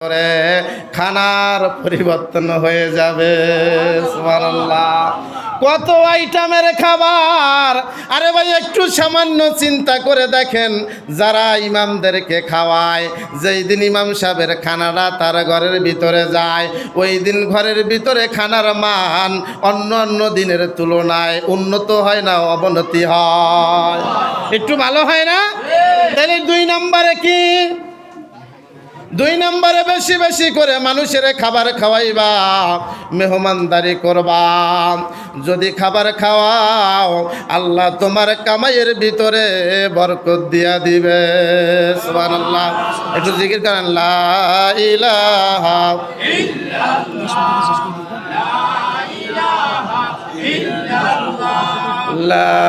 করে খানার পরিবর্তন হয়ে যাবে। কত আইটেমের খাবার? আরে ভাই একটু সামান্য চিন্তা করে দেখেন যারা ইমামদেরকে খাওয়ায় যেই দিন ইমাম সাহেবের খানাটা তার ঘরের ভিতরে যায় ওই দিন ঘরের ভিতরে খানার মান অন্য অন্য দিনের তুলনায় উন্নত হয় না অবনতি হয়। একটু ভালো হয় না? তাহলে দুই নম্বরে কি? দুই নম্বরে বেশি বেশি করে মানুষের খাবার খাওয়াইবা, মেহমানদারি করবা। যদি খাবার খাওয়াও, আল্লাহ তোমার কামাইয়ের ভিতরে বরকত দিয়া দিবে। সুবহানাল্লাহ। একটু জিকির করেন, লা ইলাহা لا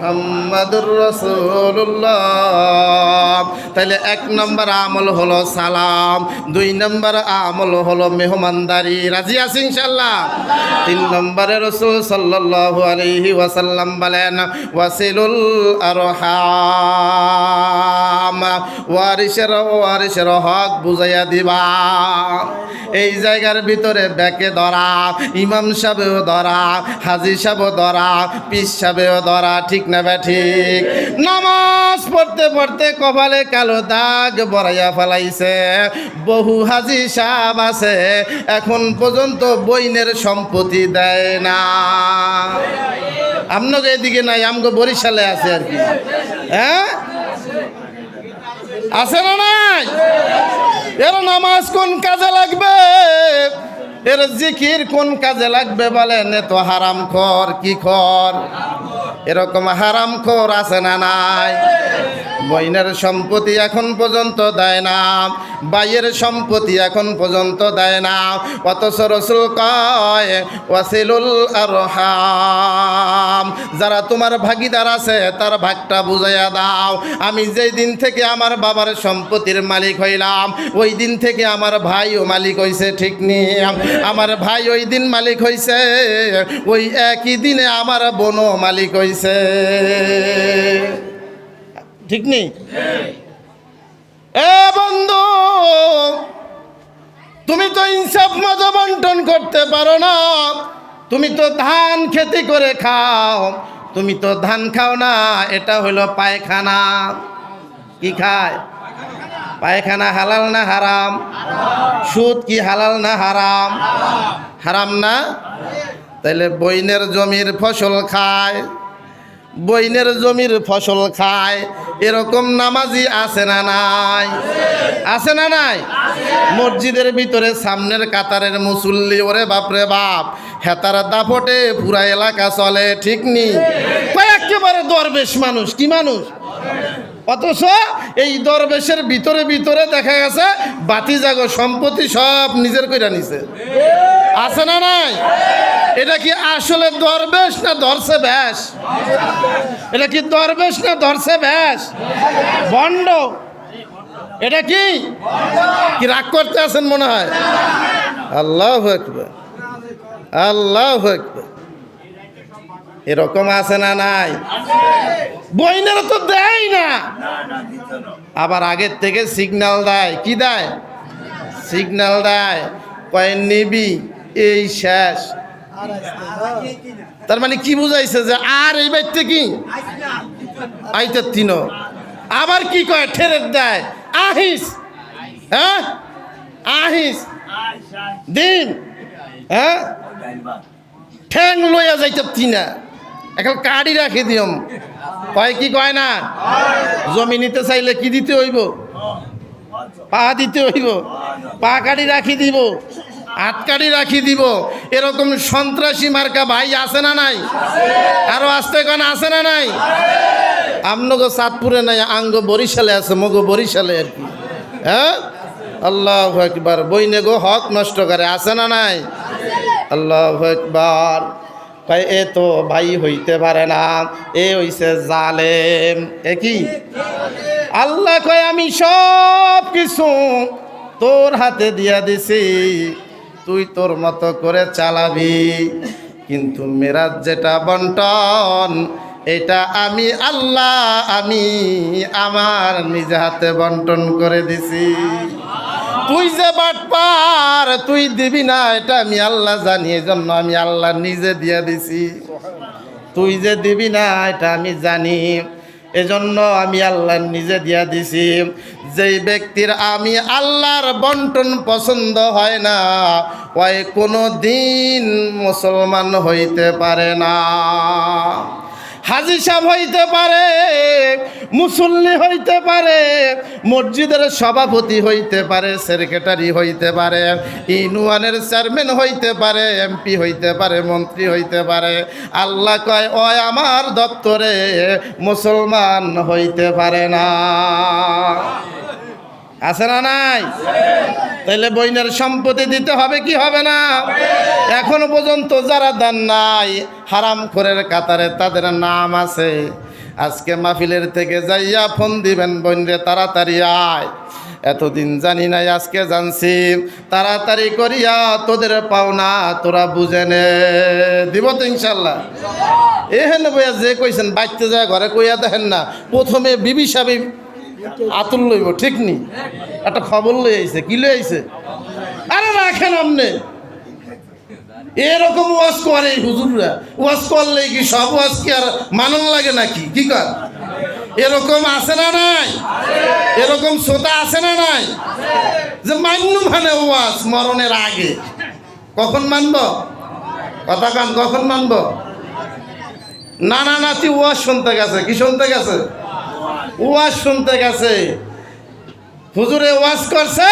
মোহাম্মদুর রসুল্লাহ তাহলে এক নম্বর আমল হলো সালাম, দুই নম্বর আমল হলো মেহমানদারি। রাজি আছি ইনশাল্লাহ তিন নম্বরে রসুল সাল্লাহ আলহি ওয়াসাল্লাম বলেন, ওয়াসিলুল আর ওয়ারিসের ওয়ারিসের হক বুঝাইয়া দিবা। এই জায়গার ভিতরে ব্যাকে ধরা, ইমাম সাহেবেও ধরা, হাজি সাহেবও ধরা পিস সাহেবেও ধরা, ঠিক না ব্যা ঠিক। নামাজ পড়তে পড়তে কপালে কালো দাগ বড়াইয়া ফেলাইছে। বহু হাজি সাহেব আছে, এখন পর্যন্ত বইনের সম্পত্তি দেয় না। আপনাকে এদিকে নাই, আমগো বরিশালে আছে আর কি। হ্যাঁ? আছে না নাই? এর নামাজ কোন কাজে লাগবে? এর জিকির কোন কাজে লাগবে বলেন? এ তো হারাম খর, কি খর? এরকম হারাম খোর আছে না নাই? বইনের সম্পত্তি এখন পর্যন্ত দেয় না। বাইয়ের সম্পত্তি এখন পর্যন্ত দেয় না। অথচ রসুল কয়, ওয়াসিলুল আরহাম। যারা তোমার ভাগিদার আছে, তার ভাগটা বুঝাইয়া দাও। আমি যেই দিন থেকে আমার বাবার সম্পত্তির মালিক হইলাম, ওই দিন থেকে আমার ভাইও মালিক হইছে, ঠিক নি? আমার ভাই ওই দিন মালিক হইছে, ওই একই দিনে আমার বোনও মালিক হইছে। ঠিক নেই? এ বন্ধু, তুমি তো ইনসাফ মতো বন্টন করতে পারো না। তুমি তো ধান খেতি করে খাও। তুমি তো ধান খাও না, এটা হলো পায়খানা। কি খায়? পায়খানা হালাল না হারাম? সুদ কি হালাল না হারাম? হারাম না? তাইলে বইনের জমির ফসল খায়। বইনের জমির ফসল খায়, এরকম নামাজি আছে না নাই? আছে না নাই? মসজিদের ভিতরে সামনের কাতারের মুসল্লি, ওরে বাপরে বাপ, হেতার দাপটে পুরা এলাকা চলে, ঠিক নি? একেবারে দরবেশ মানুষ, কি মানুষ? অথচ এই দরবেশের ভিতরে ভিতরে দেখা গেছে বাতি জাগো সম্পত্তি সব নিজের কইরা নিছে। আছে না নাই? এটা কি আসলে দরবেশ না ধরছে ব্যাস এটা কি দরবেশ না ধরছে ব্যাস বন্ড। এটা কি? কি রাগ করতে আছেন মনে হয়? আল্লাহ একবার আল্লাহ একবার এরকম আছে না নাই? বইনেরা তো দেয় না। আবার আগের থেকে সিগনাল দেয়। কি দেয়? সিগনাল দেয়। কয়েন নিবি? এই শেষ। তার মানে কি বুঝাইছে যে আর এই বাড়িতে কি? আইতে তিন। আবার কি কয়? ঠেরের দেয়। আহিস। হ্যাঁ? আহিস। দিন। হ্যাঁ? ঠ্যাং লইয়া যাইতে তিনা। এখন কাড়ি রাখি দিয়ম। কয় কি কয় না? জমি নিতে চাইলে কি দিতে হইব? পা দিতে হইব। পা কাড়ি রাখি দিব। কাড়ি রাখি দিব। এরকম সন্ত্রাসী মার্কা ভাই আছে না নাই? আরও আসতে কেন, আছে না নাই? আমনগো চাঁদপুরে নাই, আঙ্গ বরিশালে আছে, মগো বরিশালে আর কি। হ্যাঁ? আল্লাহ একবার বইনে গো হক নষ্ট করে, আছে না নাই? আল্লাহ একবার কয়, এ তো ভাই হইতে পারে না, এ হইছে জালেম। এ কি? আল্লাহ কয়, আমি সব কিছু তোর হাতে দিয়া দিছি। তুই তোর মতো করে চালাবি। কিন্তু মেরাজ যেটা বন্টন, এটা আমি আল্লাহ, আমি আমার নিজে হাতে বন্টন করে দিছি। তুই যে বাটপার তুই দিবি না, এটা আমি আল্লাহ জানি এই জন্য আমি আল্লাহ নিজে দিয়ে দিছি। তুই যে দিবি না, এটা আমি জানি। এজন্য আমি আল্লাহ নিজে দিয়া দিছি। যেই ব্যক্তির আমি আল্লাহর বন্টন পছন্দ হয় না, ওই কোনো দিন মুসলমান হইতে পারে না। হাজি সাহেব হইতে পারে, মুসল্লি হইতে পারে, মসজিদের সভাপতি হইতে পারে, সেক্রেটারি হইতে পারে, ইউনিয়নের চেয়ারম্যান হইতে পারে, এমপি হইতে পারে, মন্ত্রী হইতে পারে। আল্লাহ কয়, ও আমার দপ্তরে মুসলমান হইতে পারে না। আছে না নাই? তাইলে বইনের সম্পত্তি দিতে হবে কি হবে না? এখনও পর্যন্ত যারা দেন নাই, হারাম খোরের কাতারে তাদের নাম আছে। আজকে মাহফিলের থেকে যাইয়া ফোন দিবেন বইনরে তাড়াতাড়ি আয়। এতদিন জানি নাই, আজকে জানছি। তাড়াতাড়ি করিয়া তোদের পাওনা তোরা বুঝে নে। দিব তো ইনশাল্লাহ। এ হেন বইয়া যে কইছেন, বাইতে যায়, ঘরে কইয়া দেখেন না। প্রথমে বিবি সাবি আতুল লইব, ঠিক নি? একটা খবর লই আইছে, কি লই আইছে? আরে রাখেন আপনি। এরকম ওয়াজ করে হুজুররা। ওয়াজ করলে কি সব ওয়াজ কি আর মানন লাগে নাকি? কি কর? এরকম আছে না নাই? এরকম শ্রোতা আছে না নাই? যে মান্য মানে ওয়াজ মরণের আগে। কখন মানব? কথা কান, কখন মানব? না না নাতি ওয়াজ শুনতে গেছে, কি শুনতে গেছে? ওয়াজ শুনতে গেছে। হুজুরে ওয়াজ করছে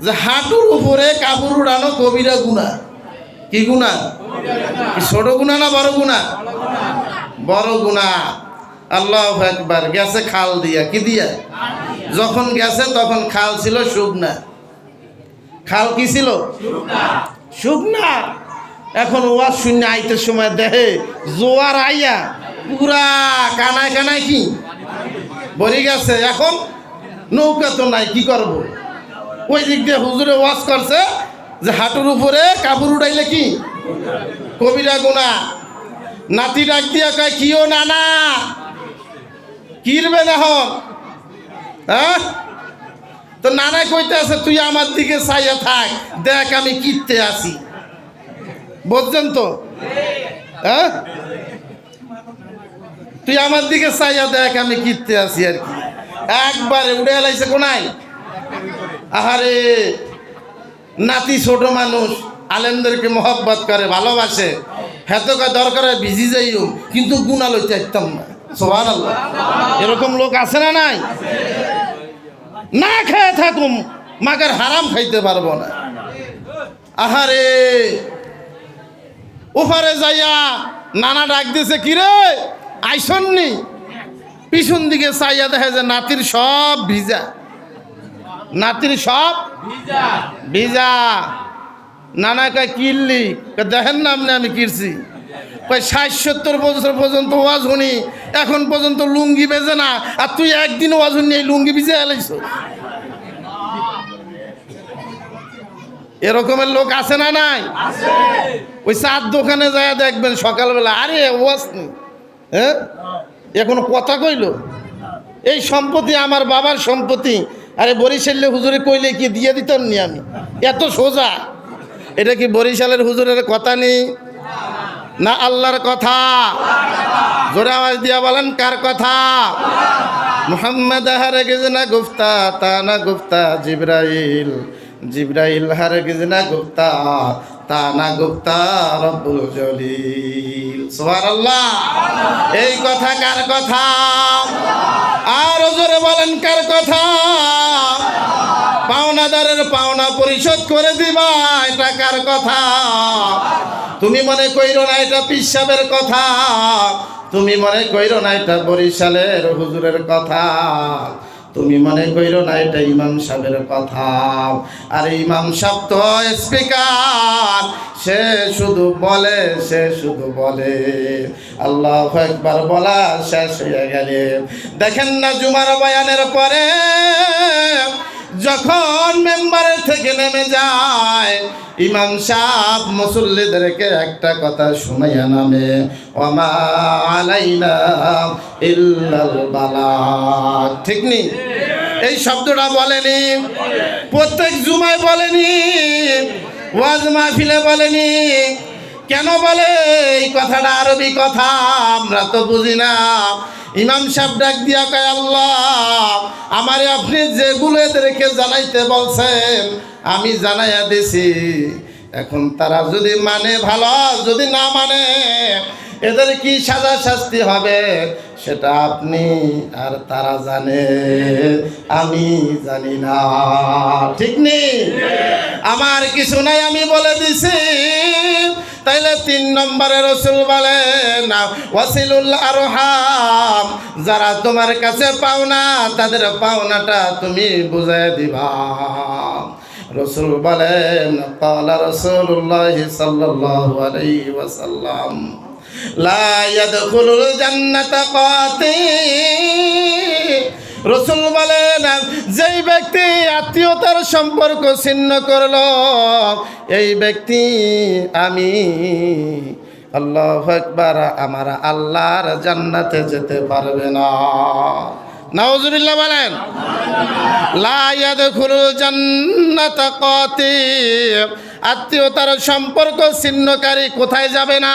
যে হাঁটুর উপরে কাপড় উড়ানো কবিরা গুণা। কি গুণা? ছোট গুণা না বড় গুণা? বড় গুণা। আল্লাহ একবার গেছে খাল দিয়া। কি দিয়া? যখন গেছে তখন খাল ছিল শুকনা। খাল কি ছিল? শুকনা। এখন ওয়াজ শূন্য আইতে সময় দেহে জোয়ার আইয়া পুরা কানায় কানায় কি? বলি গেছে, এখন নৌকা তো নাই, কি করব? ওই দিক দিয়ে হুজুরে ওয়াজ করছে যে হাঁটুর উপরে কাপড় উঠাইলে কি? কবিরা গুণা। নাতি ডাক দিয়া কয়, কিও না না কিরবে না হন? হ্যাঁ? তো নানা কইতে আছে, তুই আমার দিকে চাইয়া থাক, দেখ আমি কিনতে আসি বুঝছেন তো? হ্যাঁ? তুই আমার দিকে চাইয়া দেখ, আমি কিনতে আসি আর কি। একবারে উড়ে এলাইছে কোনাই আহারে, নাতি ছোট মানুষ, আলেমদেরকে মহব্বত করে, ভালোবাসে। হেতকা দরকার বিজি যাইও, কিন্তু গুণা লইতে একদম না। সোহান এরকম লোক আছে না নাই? না খেয়ে থাকুম, মাগের হারাম খাইতে পারব না। আহারে, ওপারে যাইয়া নানা ডাক দিছে, কিরে? আইসননি। পিছন দিকে চাইয়া দেখে যে নাতির সব ভিজা। নাতির সব ভিজা। নানা কয় কিনলি দেখেন না আপনি আমি কিনছি কয় ষাট সত্তর বছর পর্যন্ত ওয়াজ শুনি এখন পর্যন্ত লুঙ্গি বেজে না আর তুই একদিন ওয়াজ শুনি এই লুঙ্গি ভিজে এলাইছ এরকমের লোক আছে না নাই? ওই চার দোকানে যায় দেখবেন সকালবেলা আরে ওয়াজ নেই। হ্যাঁ? এখন কথা কইল? এই সম্পত্তি আমার বাবার সম্পত্তি। আরে বরিশালে হুজুরে কইলে কি দিয়ে দিতাম নি আমি? এত সোজা। এটা কি বরিশালের হুজুরের কথা নেই না আল্লাহর কথা? জোরে আওয়াজ দিয়া বলেন, কার কথা? মোহাম্মদ হারে গেছে না গুফতা তা না গুফতা জিব্রাইল। জিব্রাইল হারে না গুপ্তা তা না গুপ্তা, রব্বুল জলিল। সুবহানাল্লাহ। এই কথা কার কথা? আর জোরে বলেন কার কথা? পাওনাদারের পাওনা পরিশোধ করে দিবা, এটা কার কথা? তুমি মনে কইরো না এটা পিসাবের কথা? তুমি মনে কইরো না এটা বরিশালের হুজুরের কথা? তুমি মনে করো না, এটা ইমাম সাহেবের কথা। আর ইমাম সাহেব তো স্পিকার, সে শুধু বলে, সে শুধু বলে। আল্লাহ একবার বলা শেষ হয়ে গেলে। দেখেন না জুমার বয়ানের পরে যখন মেম্বারের থেকে নেমে যায়, ইমাম সাহ মুসল্লিদেরকে একটা কথা শুনাইয়া নামে বালাগ ঠিক নি? এই শব্দটা বলেনি। প্রত্যেক জুমায় বলেনি, ওয়াজ মাহফিলে বলেনি কেন বলে? এই কথাটা আরবি কথা, আমরা তো বুঝি না। ইমাম সাহেব ডাক দিয়া কয়, আল্লাহ, আমারে আপনি যেগুলো এদেরকে জানাইতে বলছেন, আমি জানাইয়া দিছি। এখন তারা যদি মানে ভালো, যদি না মানে এদের কি সাজা শাস্তি হবে? সেটা আপনি আর তারা জানে, আমি জানি না। ঠিক নেই? আমার কিছু নাই, আমি বলে দিছি। তাইলে তিন নম্বরে রসুল বলেন ওয়াসিলুল আরহাম, যারা তোমার কাছে পাওনা, তাদের পাওনাটা তুমি বুঝাই দিবা। রসুল বলেন কালা রসুল্লাহ সাল্লাল্লাহু আলাইহি ওয়াসাল্লাম, লা ইয়াদখুলুল রসুল বলেন যেই ব্যক্তি আত্মীয়তার সম্পর্ক ছিন্ন করল, এই ব্যক্তি আমি আল্লাহ একবার আমার আল্লাহর জান্নাতে যেতে পারবে না। আত্মীয়তার সম্পর্ক ছিন্নকারী কোথায় যাবে না?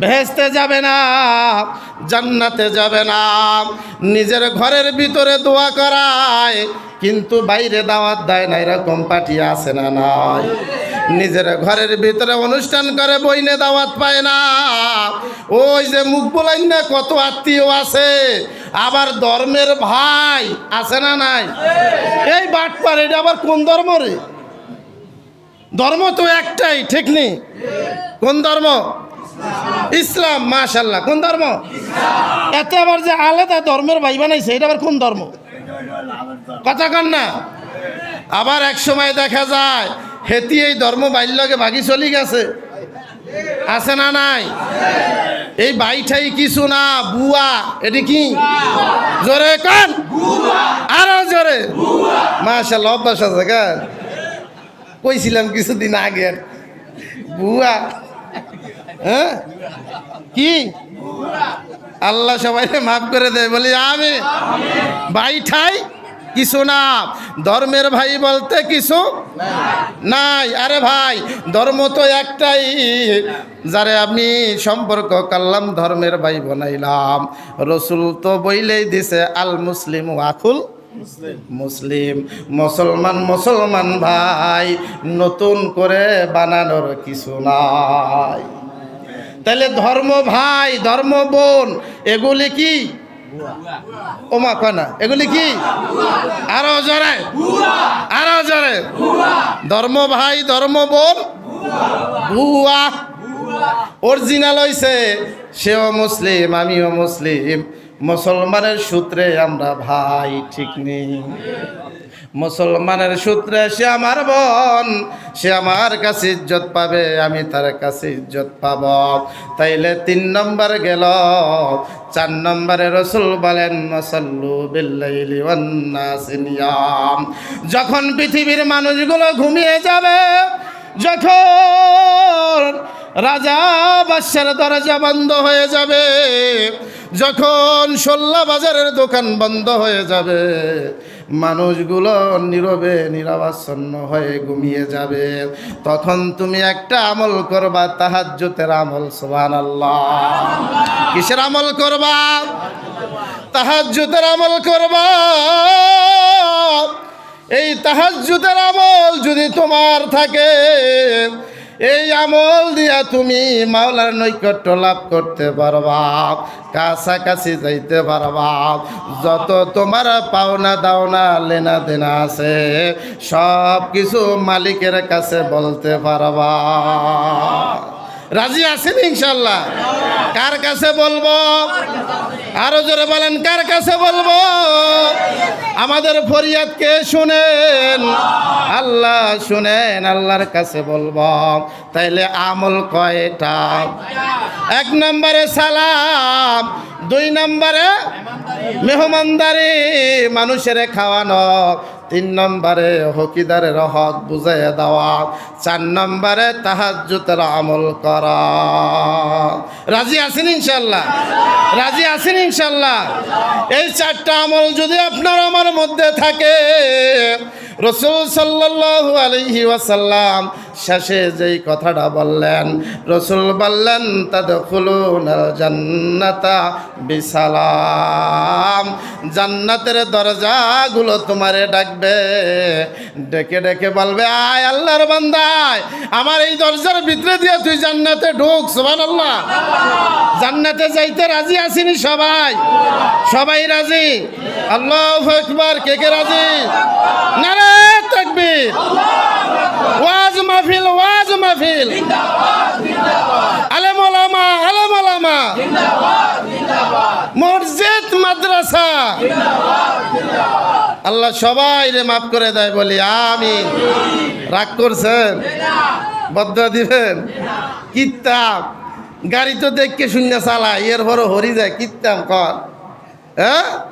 ভেস্তে যাবে না। জান্নাতে যাবে না। নিজের ঘরের ভিতরে দোয়া করায়, কিন্তু বাইরে দাওয়াত দেয় না এরকম পার্টি আছে না নাই। নিজের ঘরের ভিতরে অনুষ্ঠান করে, বইনে দাওয়াত পায় না। ওই যে মুখ বলাই না, কত আত্মীয় আছে। আবার ধর্মের ভাই আছে না নাই? এই বাট বাটপার, এটা আবার কোন ধর্ম রে? ধর্ম তো একটাই, ঠিক নেই? কোন ধর্ম? ইসলাম মাশাল্লাহ কোন ধর্ম? এত আবার যে আলাদা ধর্মের ভাই বানাইছে, এটা আবার কোন ধর্ম? কথা কন না। আবার এক সময় দেখা যায়, হেতি এই ধর্ম বাল্যকে ভাগি চলি গেছে। আছে না নাই? এই বাইঠাই কিছু না, বুয়া। এটি কি? জোরে কন। আরও জোরে। মাশাল্লাহ অভ্যাস আছে, কেন। কইছিলাম কিছুদিন আগে, বুয়া। হ্যাঁ? কি? আল্লাহ সবাই মাফ করে দেয়, বলি আমি। ভাই ঠাই, কিছু না। ধর্মের ভাই বলতে কিছু নাই। আরে ভাই, ধর্ম তো একটাই। যারে আমি সম্পর্ক করলাম, ধর্মের ভাই বানাইলাম। রসুল তো বইলেই দিছে, আল মুসলিম আকুল মুসলিম। মুসলমান মুসলমান ভাই, নতুন করে বানানোর কিছু নাই। তাহলে ধর্ম ভাই, ধর্ম বোন, এগুলি কি? ওমা কয় না, এগুলি কি? আরও জরে আরও জরে। ধর্ম ভাই, ধর্ম বোন বুয়া অরিজিনাল হইছে, সেও মুসলিম, আমিও মুসলিম। মুসলমানের সূত্রে আমরা ভাই, ঠিক নেই। মুসলমানের সূত্রে সে আমার বোন, সে আমার কাছে ইজ্জত পাবে, আমি তার কাছে ইজ্জত পাব। তাইলে তিন নম্বর গেল, চার নম্বরে রসুল বলেন মসল্লু বিল্লাইলি ওয়ান্নাসি যখন পৃথিবীর মানুষগুলো ঘুমিয়ে যাবে, যখন রাজা বাদশার দরজা বন্ধ হয়ে যাবে, যখন সোল্লা বাজারের দোকান বন্ধ হয়ে যাবে মানুষগুলো নীরবে, নিরাবাচ্ছন্ন হয়ে ঘুমিয়ে যাবে। তখন তুমি একটা আমল করবা, তাহাজ্জুতের আমল সোহান কিসের আমল করবা? তাহাজ্জুতের আমল করবা। এই তাহাজ্জুদের আমল যদি তোমার থাকে এই আমল দিয়া তুমি মাওলার নৈকট্য লাভ করতে পারবা, কাছাকাছি যাইতে পারবা। যত তোমার পাওনা দাওনা, লেনা দেনা আছে সব কিছু মালিকের কাছে বলতে পারবা। রাজি আছেন ইনশাল্লাহ কার কাছে বলব? আরও জোরে বলেন, কার কাছে বলব? আমাদের ফরিয়াদ কে শুনেন? আল্লাহ শুনেন, আল্লাহর কাছে বলব। তাইলে আমল কয়টা? এক নম্বরে সালাম, দুই নম্বরে মেহমানদারি, মানুষের খাওয়ানো। তিন নম্বরে হকিদারের হক বুঝাইয়া দেওয়া। চার নম্বরে তাহাজুতের আমল করা। রাজি আছেন ইনশাল্লাহ রাজি আছেন ইনশাল্লাহ এই চারটা আমল যদি আপনার আমার মধ্যে থাকে, রসুল সাল্লাহ আলহি ওয়াসাল্লাম শেষে যেই কথাটা বললেন, রসুল বললেন তাদখুলুন জান্নাতা বিসালাম। জান্নাতের দরজাগুলো তোমারে ডাকবে। ডেকে ডেকে বলবে, আয় আল্লাহর বান্দায়, আমার এই দরজার ভিতরে দিয়ে তুই জান্নাতে ঢুক, সুবহানাল্লাহ। জান্নাতে যাইতে রাজি আসিনি সবাই। সবাই রাজি? আল্লাহ একবার কে কে রাজি? নারে তাকবীর। ওয়াজ মাহফিল, ওয়াজ মাহফিল। আলেম ওলামা মসজিদ, মাদ্রাসা। আল্লাহ সবাই রে মাফ করে দেয়, বলি আমি রাগ করছেন? বদ্ধ দিবেন? কিতাব। গাড়ি তো দেখকে শূন্য চালায় এর বড় হরি যায় কিতাম কর। হ্যাঁ?